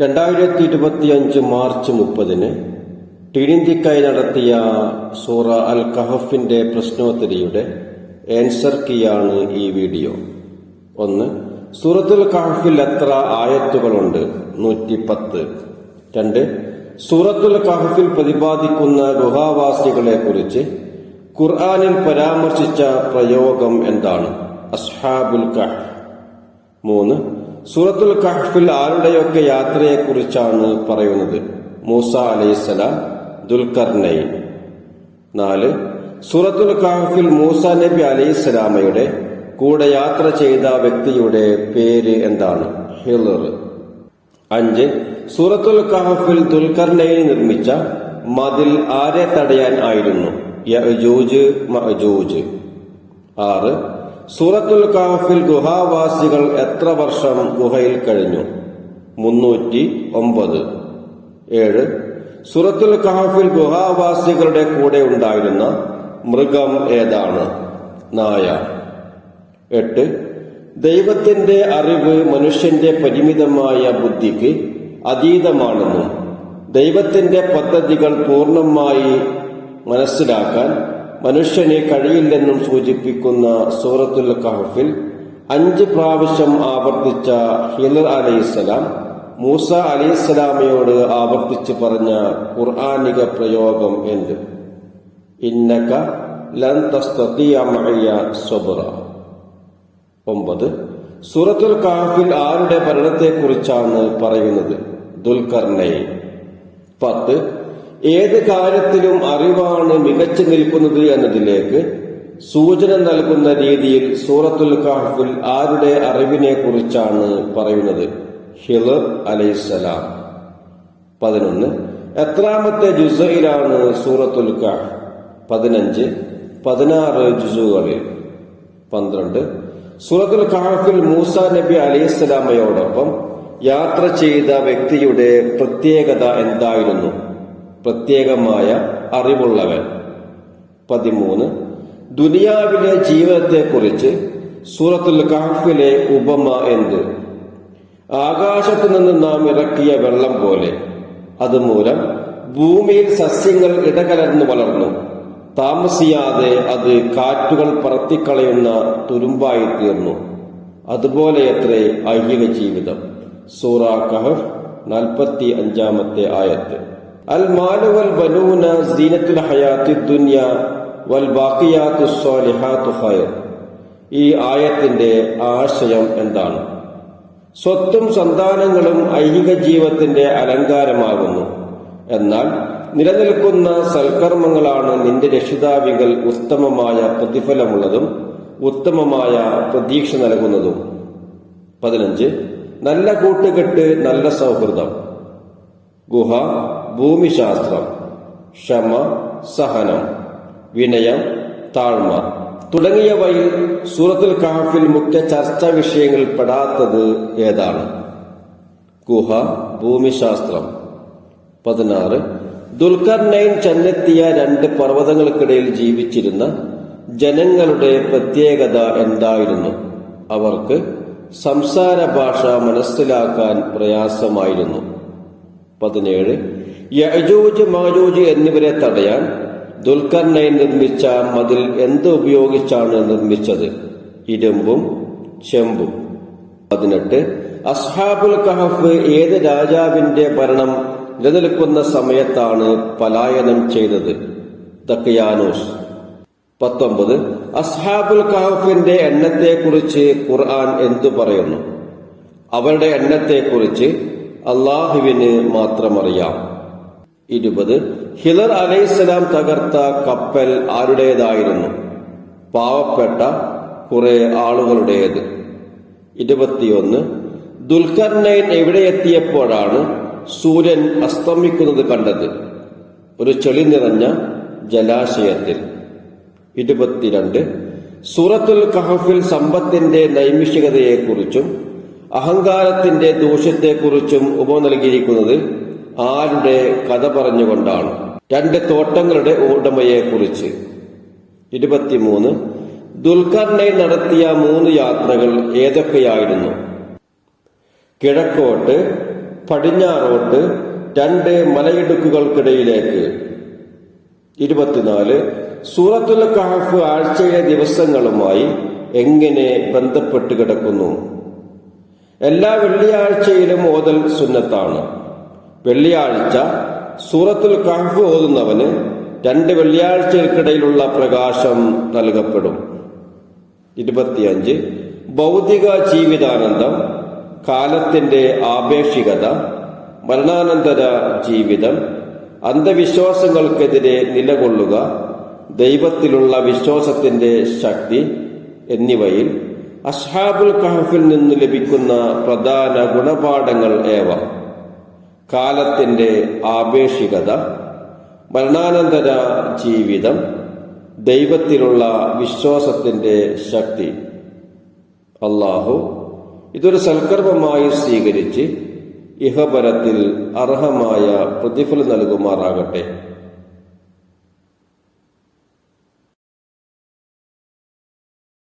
രണ്ടായിരത്തി ഇരുപത്തിയഞ്ച് മാർച്ച് മുപ്പതിന് ടിഴിന്തിക്കായി നടത്തിയ സൂറ അൽ കഹഫിന്റെ പ്രശ്നോത്തരിയുടെ ആൻസർ കീയാണ് ഈ വീഡിയോ. ഒന്ന് സൂറത്തുൽ കഹഫിൽ എത്ര ആയത്തുകളുണ്ട്? നൂറ്റി പത്ത് രണ്ട് സൂറത്തുൽ കഹഫിൽ പ്രതിപാദിക്കുന്ന ഗുഹാവാസികളെ കുറിച്ച് ഖുർആാനിൽ പരാമർശിച്ച പ്രയോഗം എന്താണ്? അസ്ഹാബുൽ കഹഫ്. മൂന്ന് സൂറത്തുൽ കഹ്ഫിൽ ആരുടെയൊക്കെ യാത്രയെക്കുറിച്ചാണ് പറയുന്നത്? മൂസ അലൈഹിസ്സലാം ദുൽഖർനൈൻ നാല് സൂറത്തുൽ കഹ്ഫിൽ മൂസ നബി അലൈഹിസ്സലാമയുടെ കൂടെ യാത്ര ചെയ്ത വ്യക്തിയുടെ പേര് എന്താണ്? ഹിലർ. അഞ്ച് സൂറത്തുൽ കഹഫിൽ ദുൽഖർനൈൻ നിർമ്മിച്ച മതിൽ ആരെ തടയാൻ ആയിരുന്നു? ആറ് സൂറത്തുൽ കാഫിൽ ഗുഹാവാസികൾ എത്ര വർഷം ഗുഹയിൽ കഴിഞ്ഞു? മുന്നൂറ്റി ഒമ്പത് ഏഴ്. സൂറത്തുൽ കാഫിൽ ഗുഹാവാസികളുടെ കൂടെ ഉണ്ടായിരുന്ന മൃഗം ഏതാണ്? നായ. എട്ട്. ദൈവത്തിന്റെ അറിവ് മനുഷ്യന്റെ പരിമിതമായ ബുദ്ധിക്ക് അതീതമാണെന്നും ദൈവത്തിന്റെ പദ്ധതികൾ പൂർണമായി മനസ്സിലാക്കാൻ മനുഷ്യന് കഴിയില്ലെന്നും സൂചിപ്പിക്കുന്ന സൂറത്തുൽ കഹഫിൽ അഞ്ച് പ്രാവശ്യം ആവർത്തിച്ച ഹിലർ അലൈഹിസ്സലാം മൂസ അലൈഹിസ്സലാമയോട് ആവർത്തിച്ച് പറഞ്ഞ ഖുർആാനിക പ്രയോഗം എന്ത്? ഇന്നക ഒമ്പത് സൂറത്തുൽ കാഫിൽ ആരുടെ ഭരണത്തെക്കുറിച്ചാണ് പറയുന്നത്? ദുൽഖർണയെ പത്ത് ഏത് കാര്യത്തിലും അറിവാണ് മികച്ചു നിൽക്കുന്നത് എന്നതിലേക്ക് സൂചന നൽകുന്ന രീതിയിൽ സൂറത്തുൽ കാഫിൽ ആരുടെ അറിവിനെ കുറിച്ചാണ് പറയുന്നത്? ഹിളർ അലൈസലാം പതിനൊന്ന്. എത്രാമത്തെ ജുസയിലാണ് സൂറത്തുൽ കാഫ് പതിനഞ്ച്. പതിനാറ് ജുസുകളിൽ. പന്ത്രണ്ട്. സൂറത്തുൽ കാഫിൽ മൂസ നബി അലൈഹിസ്സലാമയോടൊപ്പം യാത്ര ചെയ്ത വ്യക്തിയുടെ പ്രത്യേകത എന്തായിരുന്നു? പ്രത്യേകമായ അറിവുള്ളവൻ. പതിമൂന്ന്. ദുനിയാവിലെ ജീവിതത്തെക്കുറിച്ച് സൂറത്തുൽ കഹഫിലെ ഉപമ എന്ത്? ആകാശത്തു നിന്ന് നാം ഇറക്കിയ വെള്ളം പോലെ. അതുമൂലം ഭൂമിയിൽ സസ്യങ്ങൾ ഇടകലർന്നു വളർന്നു. താമസിയാതെ അത് കാറ്റുകൾ പറത്തിക്കളയുന്ന തുരുമ്പായി തീർന്നു. അതുപോലെയത്രേ ഐഹിക ജീവിതം. സൂറ കഹഫ് നാൽപ്പത്തി അഞ്ചാമത്തെ ആയത്ത്. അൽ ബനൂന വൽ ഈ ആയത്തിന്റെ ആശയം എന്താണ്? സ്വത്തും സന്താനങ്ങളും ഐഹിക ജീവിതത്തിന്റെ അലങ്കാരമാകുന്നു. എന്നാൽ നിലനിൽക്കുന്ന സൽക്കർമ്മങ്ങളാണ് നിന്റെ രക്ഷിതാവികൾ ഉത്തമമായ പ്രതിഫലമുള്ളതും ഉത്തമമായ പ്രതീക്ഷ നൽകുന്നതും. പതിനഞ്ച് നല്ല കൂട്ടുകെട്ട് നല്ല സൗഹൃദം. ഗുഹ ഭൂമിശാസ്ത്രം ക്ഷമ സഹനം വിനയം താഴ്മ. തുടങ്ങിയവയിൽ സൂറത്തുൽ കാഫിൽ മുഖ്യ ചർച്ചാ വിഷയങ്ങൾ പെടാത്തത് ഏതാണ്? ഗുഹ ഭൂമിശാസ്ത്രം. പതിനാറ്. ദുൽഖർനൈൻ ചെന്നെത്തിയ രണ്ട് പർവതങ്ങൾക്കിടയിൽ ജീവിച്ചിരുന്ന ജനങ്ങളുടെ പ്രത്യേകത എന്തായിരുന്നു? അവർക്ക് സംസാര ഭാഷ മനസ്സിലാക്കാൻ പ്രയാസമായിരുന്നു. പതിനേഴ്. യജൂജ് മാജൂജ് എന്നിവരെ തടയാൻ ദുൽഖർനൈൻ നിർമ്മിച്ച മതിൽ എന്ത് ഉപയോഗിച്ചാണ് നിർമ്മിച്ചത്? ഇരുമ്പും ചെമ്പും. പതിനെട്ട്. അസ്ഹാബുൽ കഹഫ് ഏത് രാജാവിന്റെ ഭരണം നിലനിൽക്കുന്ന സമയത്താണ് പലായനം ചെയ്തത്? ദക്കയാനൂസ് പത്തൊമ്പത്. അസ്ഹാബുൽ കഹഫിന്റെ എണ്ണത്തെക്കുറിച്ച് ഖുർആൻ എന്തു പറയുന്നു? അവരുടെ എണ്ണത്തെക്കുറിച്ച് അള്ളാഹുവിന് മാത്രമറിയാം. ഇരുപത്. ഹിലർ അലൈഹിസ്സലാം തകർത്ത കപ്പൽ ആരുടേതായിരുന്നു? പാവപ്പെട്ട കുറെ ആളുകളുടേത്. ഇരുപത്തിയൊന്ന്. ദുൽഖർനൈൻ എവിടെ എത്തിയപ്പോഴാണ് സൂര്യൻ അസ്തമിക്കുന്നത് കണ്ടത്? ഒരു ചെളി നിറഞ്ഞ ജലാശയത്തിൽ. ഇരുപത്തിരണ്ട്. സൂറത്തുൽ കഹഫിൽ സമ്പത്തിന്റെ നൈമിഷികതയെക്കുറിച്ചും അഹങ്കാരത്തിന്റെ ദൂഷ്യത്തെക്കുറിച്ചും ഉപ നൽകിയിരിക്കുന്നത് ആരുടെ കഥ പറഞ്ഞുകൊണ്ടാണ്? രണ്ട് തോട്ടങ്ങളുടെ ഉടമയെക്കുറിച്ച്. ഇരുപത്തിമൂന്ന്. ദുൽഖർണെ നടത്തിയ മൂന്ന് യാത്രകൾ ഏതൊക്കെയായിരുന്നു? കിഴക്കോട്ട് പടിഞ്ഞാറോട്ട് രണ്ട് മലയിടുക്കുകൾക്കിടയിലേക്ക്. ഇരുപത്തിനാല്. സൂറത്തുൽ കഹഫ് ആഴ്ചയിലെ ദിവസങ്ങളുമായി എങ്ങനെ ബന്ധപ്പെട്ട് കിടക്കുന്നു? എല്ലാ വെള്ളിയാഴ്ചയിലും ഓതൽ സുന്നത്താണ്. വെള്ളിയാഴ്ച സൂറത്തുൽ കഹഫ് ഓതുന്നവന് രണ്ട് വെള്ളിയാഴ്ചകൾക്കിടയിലുള്ള പ്രകാശം നൽകപ്പെടും. ഇരുപത്തിയഞ്ച്. ഭൗതിക ജീവിതാനന്ദം കാലത്തിന്റെ ആപേക്ഷികത മരണാനന്തര ജീവിതം അന്ധവിശ്വാസങ്ങൾക്കെതിരെ നിലകൊള്ളുക ദൈവത്തിലുള്ള വിശ്വാസത്തിന്റെ ശക്തി എന്നിവയിൽ അസ്ഹാബുൽ കഹഫിൽ നിന്ന് ലഭിക്കുന്ന പ്രധാന ഗുണപാഠങ്ങൾ ഏവ? കാലത്തിന്റെ ആപേക്ഷികത മരണാനന്തര ജീവിതം ദൈവത്തിലുള്ള വിശ്വാസത്തിന്റെ ശക്തി. അള്ളാഹു ഇതൊരു സൽക്കർമ്മമായി സ്വീകരിച്ച് ഇഹപരത്തിൽ അർഹമായ പ്രതിഫലം നൽകുമാറാകട്ടെ.